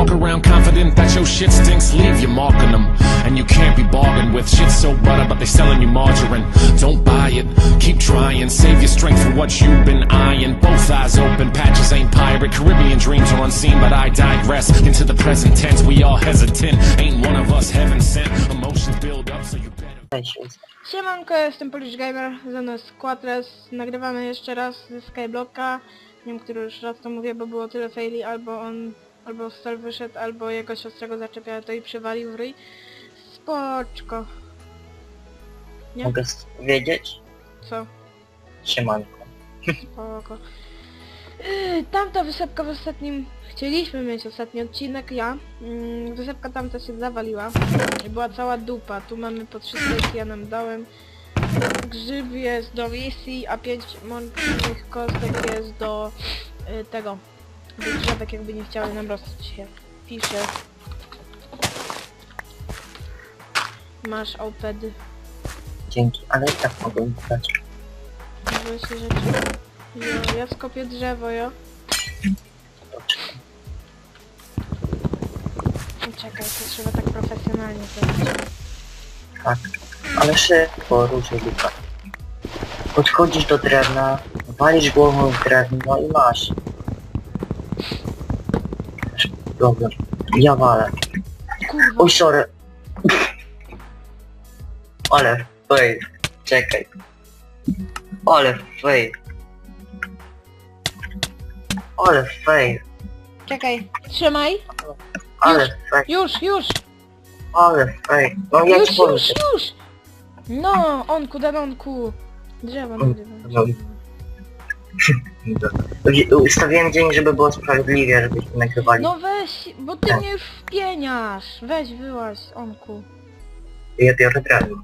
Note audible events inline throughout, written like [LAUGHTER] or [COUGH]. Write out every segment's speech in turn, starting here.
walk around confident that your shit stinks, leave your mark on them. And you can't be bargained with. Shit's so butter, but they selling you margarine. Don't buy it, keep trying. Save your strength for what you've been eyeing. Both eyes open, patches ain't pirate. Caribbean dreams are unseen, but I digress. Into the present tense, we all hesitant. Ain't one of us heaven sent. Emotions build up, so you. Siemanko, jestem Polish Gamer, ze mną jest Quatres. Nagrywamy jeszcze raz ze Skyblocka. Nie wiem, który już raz to mówię, bo było tyle faili, albo on, albo Stel wyszedł, albo jego siostra go zaczepiała to i przywalił w ryj. Spoczko. Nie? Mogę wiedzieć? Co? Siemanko. Spoko. Yy, Tamta wysepka w ostatnim... Chcieliśmy mieć ostatni odcinek, ja. Yy, Wysepka tamta się zawaliła. I była cała dupa. Tu mamy po trzy steki, ja nam dałem. Grzyb jest do misji, a pięć mącznych kostek jest do yy, tego. Drzewek jakby nie chciały nam rosnąć się. Pisze. Masz opedy. Dzięki, ale i tak mogę dać. Się rzeczy. Jo, ja skopię drzewo, jo. Czekaj, to trzeba tak profesjonalnie zrobić. Tak. Ale szybko, różnie dupa. Podchodzisz do drewna, walisz głową w drewno i masz. Problem. Ja walę. Kurwa, Oj, sorry. Ale fail. Czekaj. Ale fail. Ale fail. czekaj, trzymaj. Ale fail. Już, już, Ale fail. No ja już, ci powiem. już, już. No, onku, danonku. Drzewo, no, drzewo. No. Ustawiłem dzień, żeby było sprawiedliwie, żebyśmy nagrywali. No weź, bo ty Tak. mnie już wpieniasz. Weź, wyłaź, onku. Ja biorę drewno.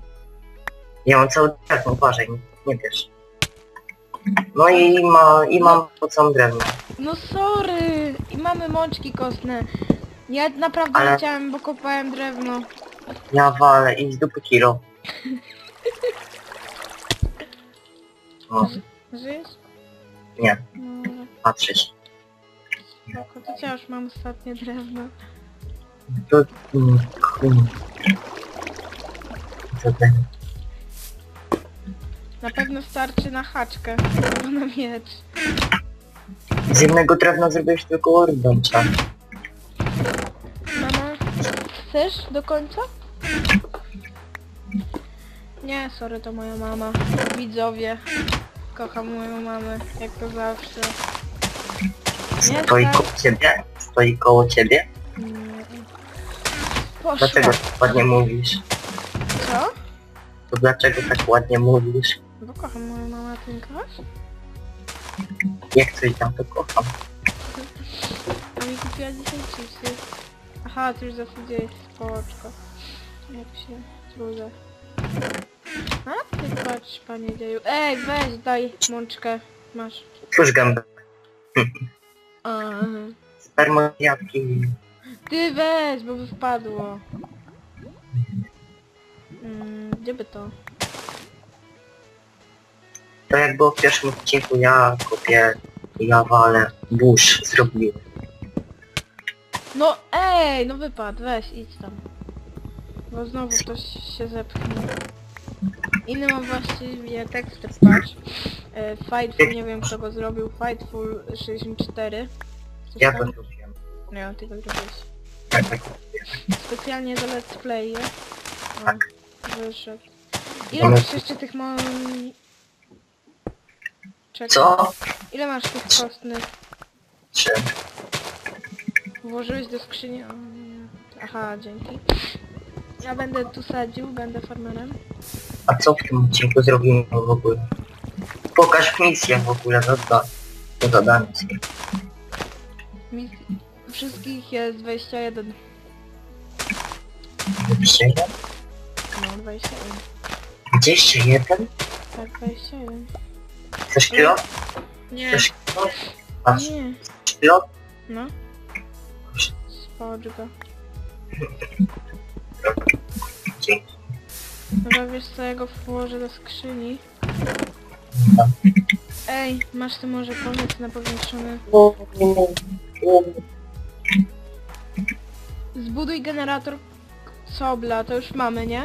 Ja mam cały drewno, uważaj, nie, bierz. No i, ma, i mam po całą drewno. No sorry, i mamy mączki kostne. Ja naprawdę Ale- chciałem, bo kopałem drewno. Ja walę i z dupy kilo. O, Żyjesz? Nie, No, patrzysz. spoko, to ja już mam ostatnie drewno. To... mm, kum. Co ten? Na pewno starczy na haczkę, albo na miecz. Z jednego drewna zrobiłeś tylko ordącza. Mama, chcesz do końca? Nie, sorry, to moja mama. Widzowie. Kocham moją mamę, jak to zawsze. Nie, Stoi tak. koło ciebie? Stoi koło ciebie? Mm. Poszła. Dlaczego tak ładnie mówisz? Co? To dlaczego tak ładnie mówisz? Bo kocham moją mamę, a ty nie kochasz? Jak coś tam to kocham. A mi kupiła dzisiaj chipsy. Aha, ty już zasadziłeś spoczko. Jak się trudzę. A patrz, panie dzieju. Ej, weź, daj mączkę. Masz. Cóż gębę. Aha. Spermodiatki. Ty weź, bo by wpadło. Mm, gdzie by to? To jak było w pierwszym odcinku, ja kopię, ja walę, burz zrobiłem. No ej, no wypadł, weź, idź tam. Bo znowu ktoś się zepchnie. Inny mam właściwie tekst, patrz. E, Fightful, nie wiem kto go zrobił, Fightful 64. Coś Ja tam? to zrobiłem. No ja ty go zrobiłeś. Tak, tak. Specjalnie do let's play, je? O, Tak. wyszedł. Ile masz jeszcze tych mon... Czekaj. Co? Ile masz tych kostnych? Trzy. Włożyłeś do skrzyni? O, nie. Aha, dzięki. Ja będę tu sadził, będę farmerem. A co w tym odcinku zrobimy w ogóle? Pokaż misję w ogóle, no to to zadanie sobie. Mi... Wszystkich jest 21. Jeszcze jeden? No, 21. Gdzie jeszcze jeden? Tak, 21. Chcesz kilo? Nie, Chcesz kilo? Masz nie. kilo? No. Spocz go. [LAUGHS] Dobra, wiesz co, ja go włożę do skrzyni. No. Ej, masz tu może pomysł na powiększony... Zbuduj generator sobla, to już mamy, nie?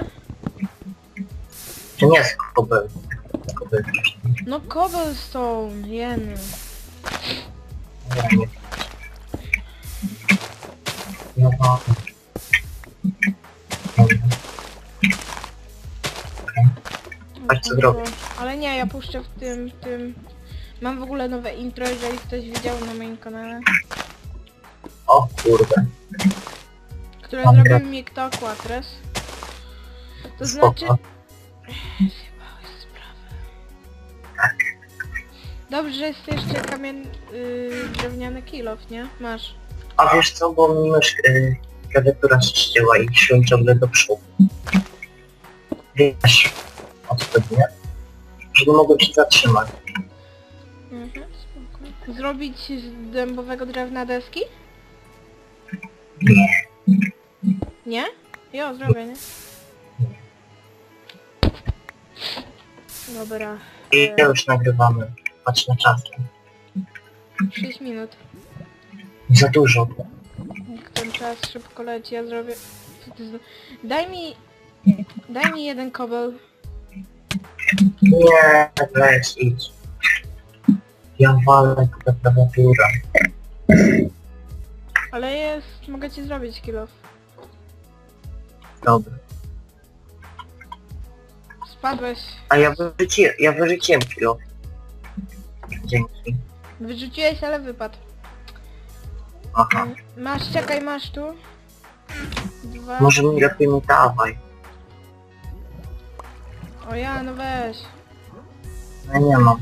To nie jest kobel. Kobel. No cobblestone, jeny. Nie. No zrobię. Ale nie, ja puszczę w tym, w tym... Mam w ogóle nowe intro, jeżeli ktoś widział na moim kanale. O kurde. Które Dobra. zrobił mi kto Quatres. To znaczy... Spoko. Zjebałeś sprawę. Tak. Dobrze, że jest jeszcze kamien... Yy, drewniany kilof, nie? Masz. A wiesz co, bo mi mysz y, klawiatura ścięła i szłem ciągle do przodu. Wiesz, o co chodzi, nie? Że nie mogłem się zatrzymać. Mhm, spoko. Zrobić z dębowego drewna deski? Nie. Nie? Jo, zrobię, nie? Dobra. I to już nagrywamy. Patrz na czas. 6 minut. Za dużo. Jak ten czas szybko leci, ja zrobię... Daj mi... Daj mi jeden kobel. Nie, weź, idź. Ja walę klawiaturę. Ale jest... Mogę ci zrobić kilof. Dobra. Spadłeś. A ja wyrzuciłem, ja wyrzuciłem kilo. Dzięki. Wyrzuciłeś, ale wypadł. Aha. Masz, czekaj, masz tu. Dwa. Może mi lepiej nie dawaj. O ja, no weź. Ja nie mam.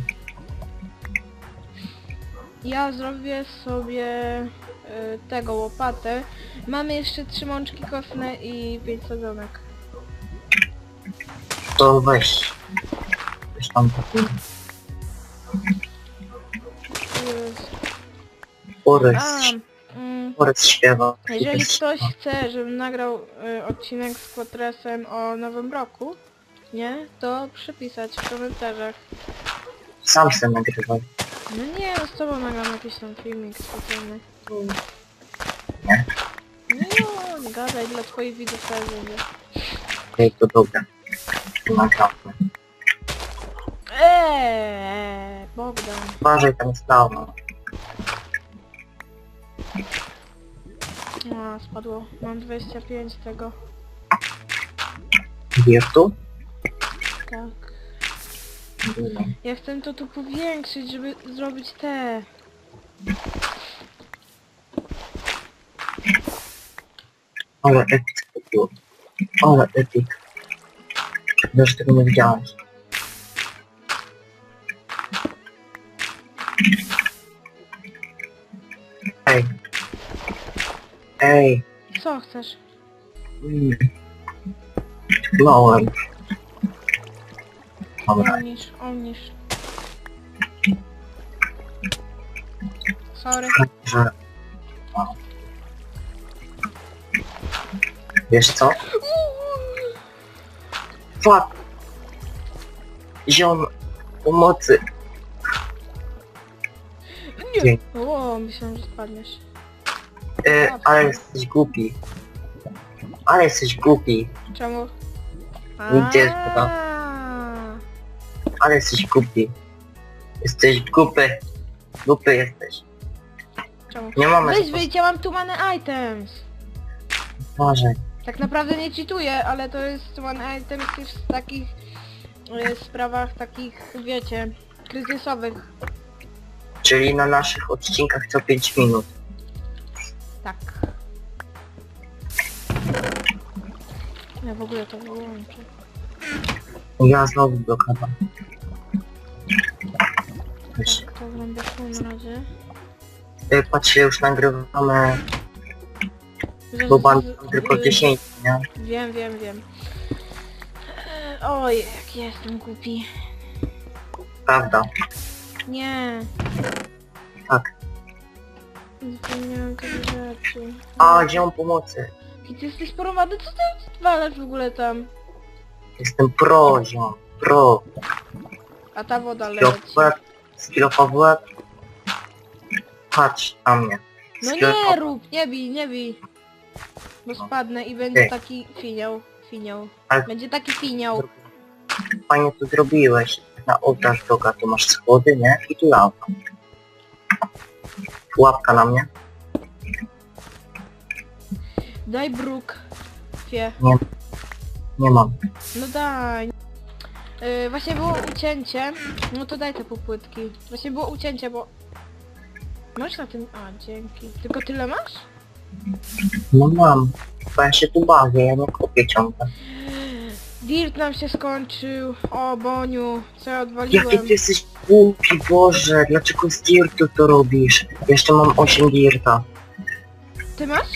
Ja zrobię sobie y, tego łopatę. Mamy jeszcze trzy mączki kostne i pięć sadzonek. To weź. Weź tam taki Jest. Borys. Mm, Borys śpiewa. jeżeli ktoś chce, żebym nagrał y, odcinek z Quatresem o Nowym Roku, nie, to przypisać w komentarzach. Sam se nagrywaj. No nie, z tobą nagram jakiś tam filmik specjalny. Nie? No, nie gadaj, dla twoich widzów też będzie. Okej, to dobra. To nagramy. Eee, Bogdan. Uważaj tam stało. A, spadło. Mam 25 tego. Wiesz tu? Tak. Ja chcę to tu powiększyć, żeby zrobić te. Ale epic to było. Ale epic. Że tego nie widziałeś. Ej. Ej. Co chcesz? Mm. Tknąłem. Dobra. Omnisz, omnisz. Sorry. że... Wiesz co? Fuck! Ziom... Pomocy! Nie. O, myślałem, że spadniesz. E, ale jesteś głupi. Ale jesteś głupi. Czemu? Nigdzie jest woda. Ale jesteś głupi. Jesteś głupy. Głupy jesteś. Czemu? Nie mamy... Weź wyjdź, ja mam tu mamy items. Uważaj. Tak naprawdę nie cheatuję, ale to jest one items też w takich e, sprawach takich, wiecie, kryzysowych. Czyli na naszych odcinkach co 5 minut. Tak. Ja w ogóle to wyłączę. Ja znowu blokada. Weź. Tak, to tu na razie. E, Patrzcie, już nagrywamy, bo z- tylko z- 10, nie? Wiem, wiem, wiem. E, Oj, jak jestem głupi. Prawda. Nie. Tak. Zapomniałem tego rzeczy. A, gdzie mam pomocy? I ty jesteś porowany? Co ty odwalasz w ogóle tam? Jestem pro, ziom. Pro. A ta woda leci. Skilofowet. Skilofowet. Patrz na mnie. No nie rób, nie bij, nie bij. bo spadnę i będzie Ej. taki finioł. Finioł. Ale- Będzie taki finioł. Fajnie to zrobiłeś. Na ołtarz Boga tu masz schody, nie? I tu lawa. Pułapka na mnie? Daj bruk. Fie. Nie mam. No daj. Yy, właśnie było ucięcie. No to daj te półpłytki. Właśnie było ucięcie, bo... Masz na tym... A, dzięki. Tylko tyle masz? No mam. Bo ja się tu bawię, ja nie kopię ciągle. Dirt nam się skończył. O, Boniu. Co ja odwaliłem? Jaki ty jesteś głupi, Boże. Dlaczego z dirtu to robisz? Jeszcze mam 8 dirta. Ty masz?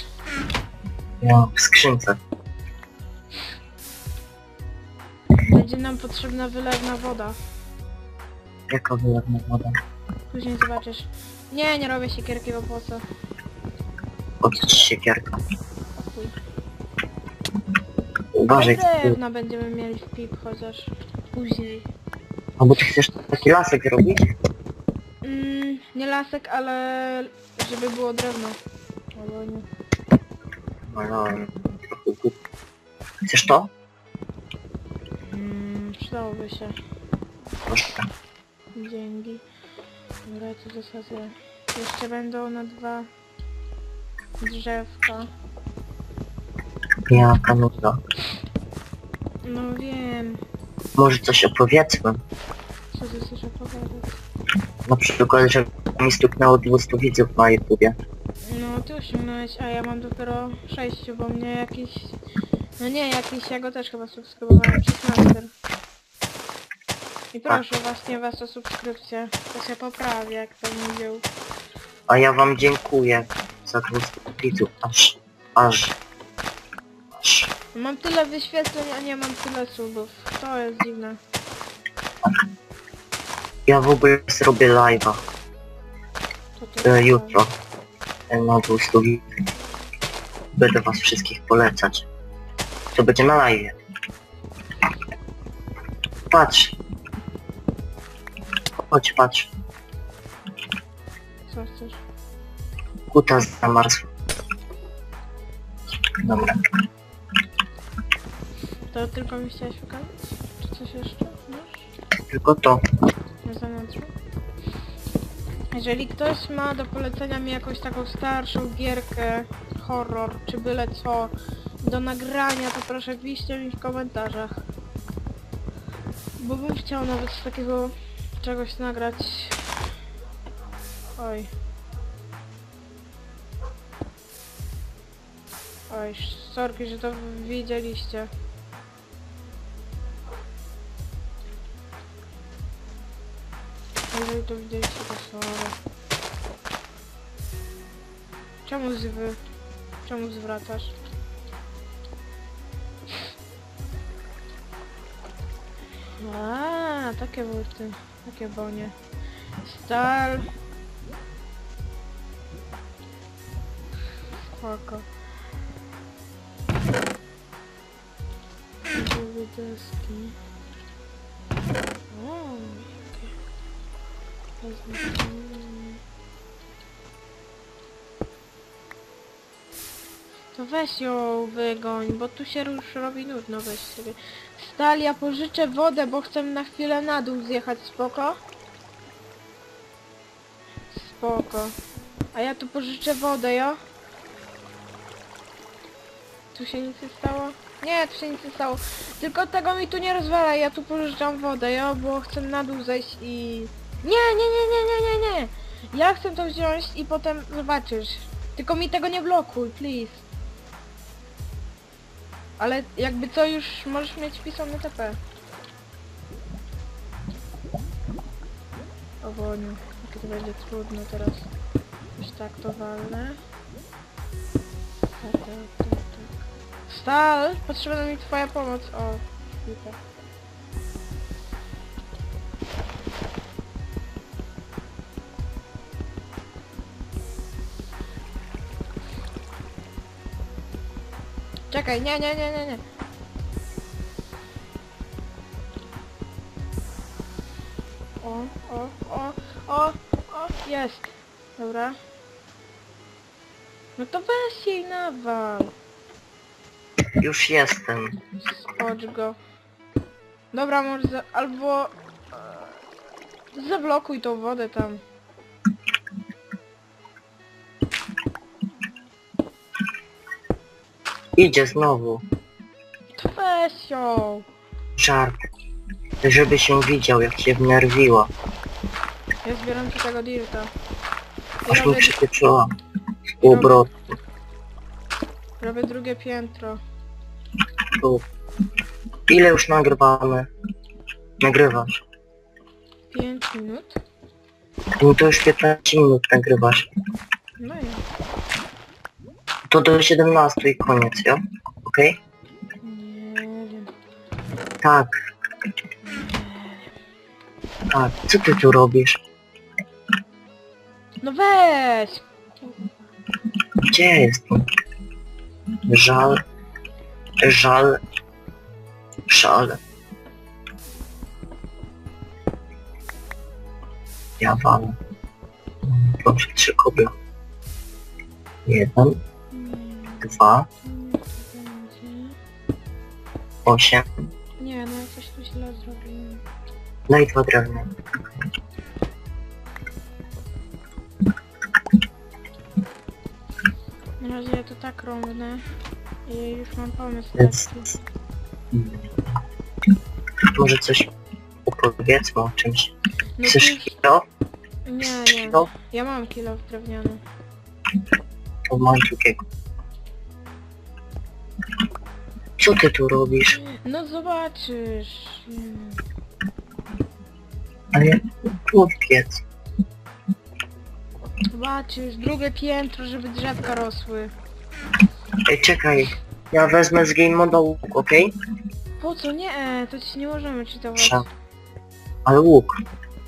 Ja w skrzynce. Będzie nam potrzebna wylewna woda. Jaka wylewna woda? Później zobaczysz. Nie, nie robię siekierki, bo po co? Po co ci siekierka? Chuj. Uważaj, ty. drewna będziemy mieli w pip chociaż. Później. A bo ty chcesz taki lasek robić? Mm, nie lasek, ale żeby było drewno. Albo nie. No, no, trochę głupi. Chcesz to? Przydałoby się. Proszę. Dzięki. Dobra, ja tu zasadzę. Jeszcze będą na dwa drzewka. Jaka nudna. No wiem. Może coś opowiedzmy? Co ty chcesz opowiadać? Na przykład, że mi stuknęło 200 widzów na YouTubie. No ty osiągnąłeś, a ja mam dopiero 6, bo mnie jakiś... No nie, jakiś, ja go też chyba subskrybowałem przez master. I proszę właśnie was o subskrypcję. To się poprawi, jak to mówił. A ja wam dziękuję za 200 widzów. Aż, aż, aż. Mam tyle wyświetleń, a nie mam tyle subów. To jest dziwne. Ja w ogóle zrobię live'a To to e, jutro. E, na 200 widzów. Będę was wszystkich polecać. To będzie na live. Patrz. Chodź, patrz. Co chcesz? Kuta zamarzł. Dobra. To tylko mi chciałeś pokazać? Czy coś jeszcze masz? Tylko to. Na zanadrzu? Jeżeli ktoś ma do polecenia mi jakąś taką starszą gierkę, horror, czy byle co, do nagrania, to proszę piszcie mi w komentarzach. Bo bym chciał nawet z takiego czegoś nagrać. Oj. Oj, sorki, że to widzieliście. Jeżeli to widzieliście, to sorry. Czemu zwy? Czemu zwracasz? A, takie były w tym, takie bonie. Stal. Spoko. Deski. O, To weź ją wygoń, bo tu się już robi nudno, weź sobie. Stal, ja pożyczę wodę, bo chcę na chwilę na dół zjechać, spoko? Spoko. A ja tu pożyczę wodę, jo? Tu się nic nie stało? Nie, tu się nic nie stało. Tylko tego mi tu nie rozwala, ja tu pożyczam wodę, jo? Bo chcę na dół zejść i... Nie, nie, nie, nie, nie, nie, nie! Ja chcę to wziąć i potem zobaczysz. Tylko mi tego nie blokuj, please. Ale jakby co już możesz mieć pisane TP. O Boniu, jakie to będzie trudno teraz. Już tak to walnę. Tak, tak, tak, tak. Stal! Potrzebna mi twoja pomoc. O, chwilkę. Czekaj, nie, nie, nie, nie, nie. O, o, o, o, o, jest. Dobra. No to weź jej nawal. Już jestem. Skocz go. Dobra, może za, albo... e, Zablokuj tą wodę tam. Idzie znowu. To weź ją. Żart. Żeby się widział, jak się wnerwiła. Ja zbieram ci tego dirta. Aż mi robię, przypieprzyła. Z półobrotu. robię drugie piętro. Tu. Ile już nagrywamy? Nagrywasz. 5 minut? No to już 15 minut nagrywasz. No i To do 17 i koniec, jo? Okej? nie wiem. Tak. Tak. Co ty tu robisz? No weź! Gdzie ja jestem? Żal. Żal. Szal. Ja walę. Proszę, trzy kobla. Jeden, dwa, to osiem. Nie, no ja coś tu źle zrobiłem. No i dwa drewne. Na razie ja to tak rąbnę. I już mam pomysł Więc... taki. Może coś opowiedzmy o czymś. No Chcesz tu już... kilo? Nie, nie. Kilo? Ja mam kilo drewniany. To mam drugiego. Co ty tu robisz? No zobaczysz. Ale powiedz. Zobaczysz, drugie piętro, żeby drzewka rosły. Ej, czekaj. Ja wezmę z game moda łuk, okej? Po co? Nie, to ci nie możemy czytować. Prze- Ale łuk.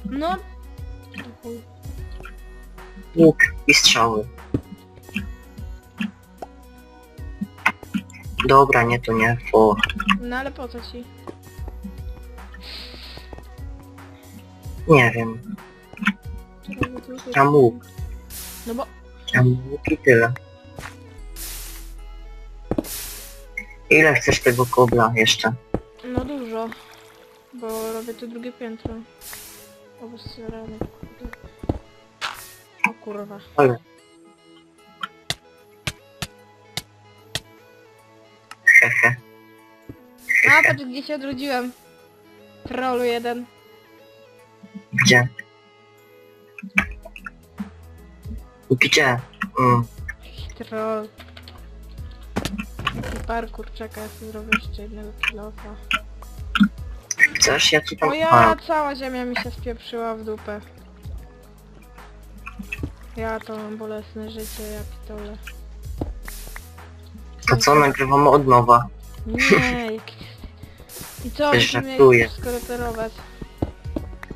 No. Chuj. Łuk i strzały. Dobra, nie to nie, for. No ale po co ci? Nie wiem. Tam łuk. No bo... Tam łuk i tyle. Ile chcesz tego kobla jeszcze? No dużo. Bo robię tu drugie piętro. O, bez rany. O kurwa. Ale. Hehe. A, patrz gdzie się odrodziłem. Trollu jeden. Gdzie? Gdzie? Mm. Troll. Taki parkour czeka, ja sobie zrobię jeszcze jednego kilofa. Chcesz? Ja ci tam... Ja, cała ziemia mi się spieprzyła w dupę. Ja to mam bolesne życie, ja pitole. To co, nagrywamy od nowa? Nie, jaki... I co, Też musimy żartuję. jak wszystko reperować?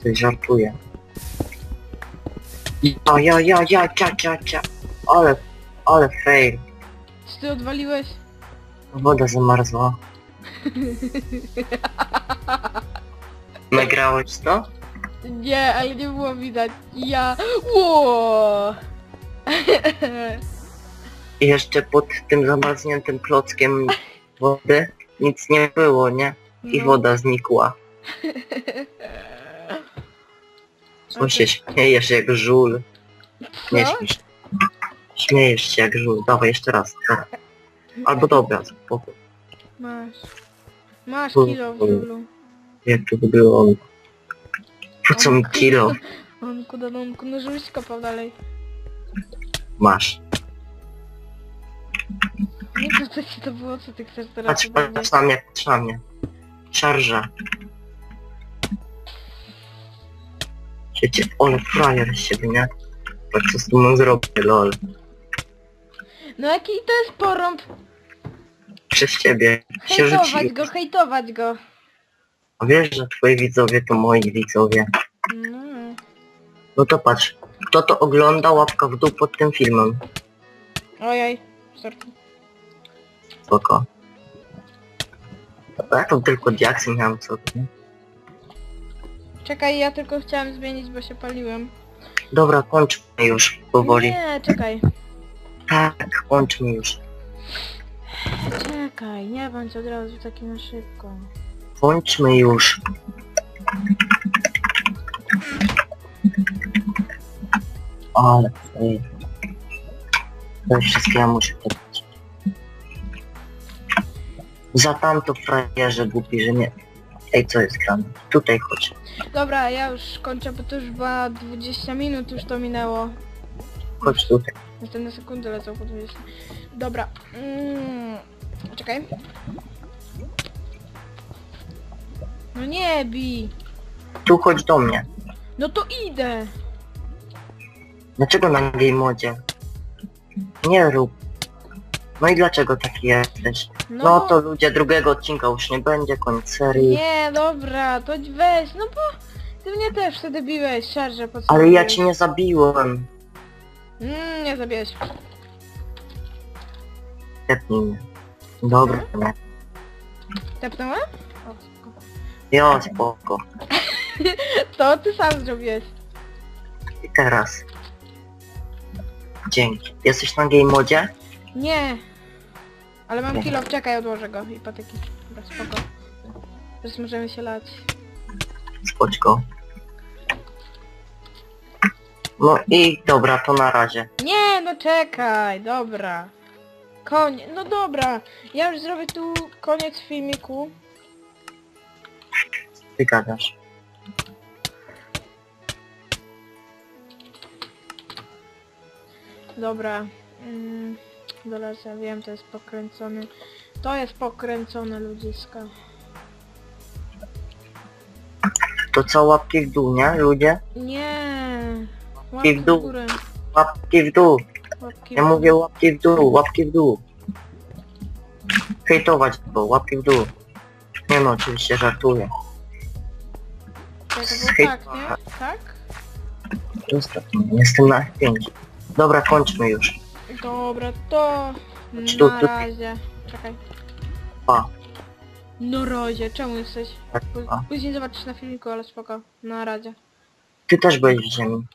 Ty żartuję. A ja, ja, ja, cia, cia, cia. Ale, ale fail. Czy ty odwaliłeś? Woda zamarzła. [LAUGHS] Nagrałeś to? Nie, ale nie było widać. Ja... Ło! [LAUGHS] I jeszcze pod tym zamarzniętym klockiem wody nic nie było, nie? I No. woda znikła. [LAUGHS] Co się śmiejesz jak żul? Nie Co? śmiesz. Śmiejesz się jak żul. Dawaj jeszcze raz. Dobra. Albo dobra, spokój. Masz. Masz kilo w żulu. Jak to było on? Po co mi kilo? [LAUGHS] Onku danonku, no żebyś kopał dalej. Masz. Nie wiem co ci to było, co ty chcesz teraz Patrz, ode mnie. patrz na mnie, patrz na mnie. Szarża. Siecie, ole frajer z siebie, nie? Patrz co z tym zrobię, lol. No jaki to jest porąb? Przez ciebie się Hejtować rzuci. go, hejtować go. A wiesz, że twoi widzowie to moi widzowie. No. No to patrz, kto to ogląda, łapka w dół pod tym filmem. Ojej. Sorry. Spoko. Ja to tylko diaksy miałem co nie? Czekaj, ja tylko chciałem zmienić, bo się paliłem. Dobra, kończmy już powoli. Nie, czekaj. Tak, kończmy już. Czekaj, nie bądź od razu taki na szybko. Kończmy już. Ale ej. To wszystkiego muszę pytać. Za tamto frajerze głupi, że nie... Ej, co jest grane? Tutaj chodź. Dobra, ja już kończę, bo to już chyba 20 minut już to minęło. Chodź tutaj. Następne sekundy lecą po 20. Dobra. Mm, czekaj. No nie bij. Tu chodź do mnie. No to idę. Dlaczego na gay modzie? Nie rób. No i dlaczego taki jesteś? No, No to ludzie, drugiego odcinka już nie będzie, koniec serii. Nie, dobra, to weź, no bo ty mnie też wtedy biłeś, szarże po co Ale ja cię nie zabiłem. Mm, nie zabiłeś. Tepnij mnie. Dobra, nie. Tepnąłem? O, spoko. Jo, [LAUGHS] spoko. To ty sam zrobiłeś. I teraz. Dzięki. Jesteś na game modzie? Nie. Ale mam kilo, czekaj, odłożę go i patyki. Dobra, spoko. Teraz możemy się lać. Spoczko. No i dobra, to na razie. Nie, no czekaj, dobra. Konie, no dobra. Ja już zrobię tu koniec filmiku. Ty gadasz. Dobra. Mm, dobra, ja wiem, to jest pokręcony. To jest pokręcone ludziska. To co łapki w dół, nie ludzie? Nie. Łapki w dół. górę. Łapki w dół. Łapki Ja w mówię łapki w dół, łapki w dół. Hejtować go, łapki w dół. Nie no, oczywiście żartuję. Hej- tak, nie? Tak? Zostaw mnie, jestem na F5. Dobra, kończmy już. Dobra, to na razie. Czekaj. Pa. No razie, czemu jesteś? Tak, pa. Później zobaczysz na filmiku, ale spoko. Na razie. Ty też byłeś w ziemi.